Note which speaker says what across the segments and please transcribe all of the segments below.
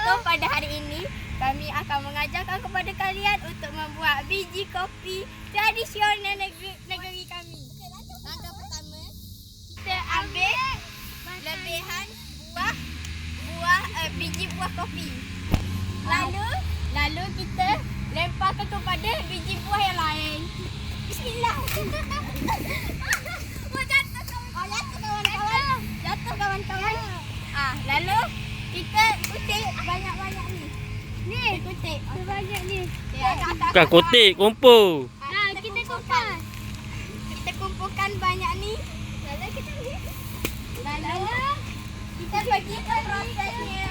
Speaker 1: Assalamualaikum. Pada hari ini kami akan mengajarkan kepada kalian untuk membuat biji kopi tradisional negeri, negeri kami. Langkah pertama, kita ambil lebihan buah buah uh, biji buah kopi. Lalu lalu kita lemparkan kepada biji buah yang lain. Bismillah. Oh, jatuh kawan. Jatuh kawan-kawan. Jatuh kawan-kawan. Ah, lalu kita kutip banyak-banyak ni. Ni kutip. Banyak ni. Agak-agak.
Speaker 2: Bukan kotik, kumpul.
Speaker 1: Nah, kita kumpulkan. Kita kumpulkan banyak ni. Lalu kita Lalu kita bagi prosesnya.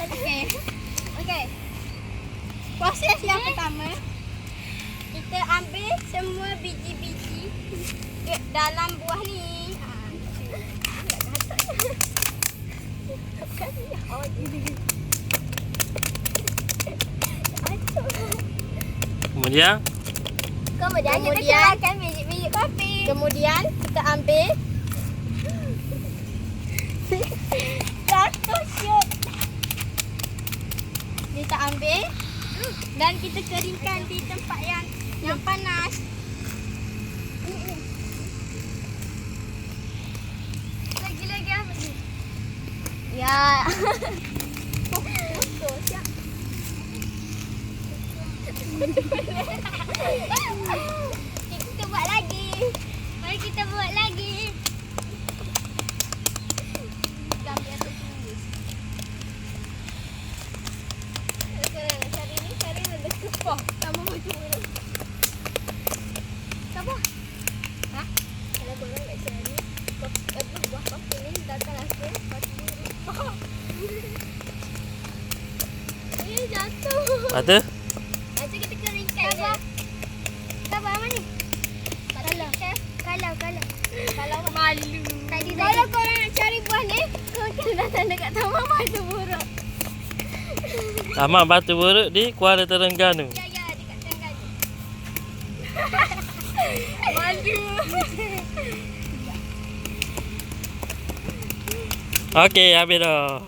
Speaker 1: Okey. Okey. Proses yang pertama kita ambil semua biji-biji ke dalam buah ni. Ha.
Speaker 2: Kemudian
Speaker 1: Kemudian, kita keluarkan biji-biji kopi. Kemudian kita ambil satu shoot. Kita ambil dan kita keringkan di tempat yang yang panas. 啊，我走下。
Speaker 2: Lepas tu
Speaker 1: Nanti kita keringkan Sabar. Sabar mana ni? Kalau. Kalau, kalau. Kalau malu. Tadi kalau korang nak cari buah ni, korang kena datang dekat Taman Batu Buruk.
Speaker 2: Taman Batu Buruk di Kuala Terengganu.
Speaker 1: Ya, ya, dekat Terengganu. malu.
Speaker 2: Okey, habis dah.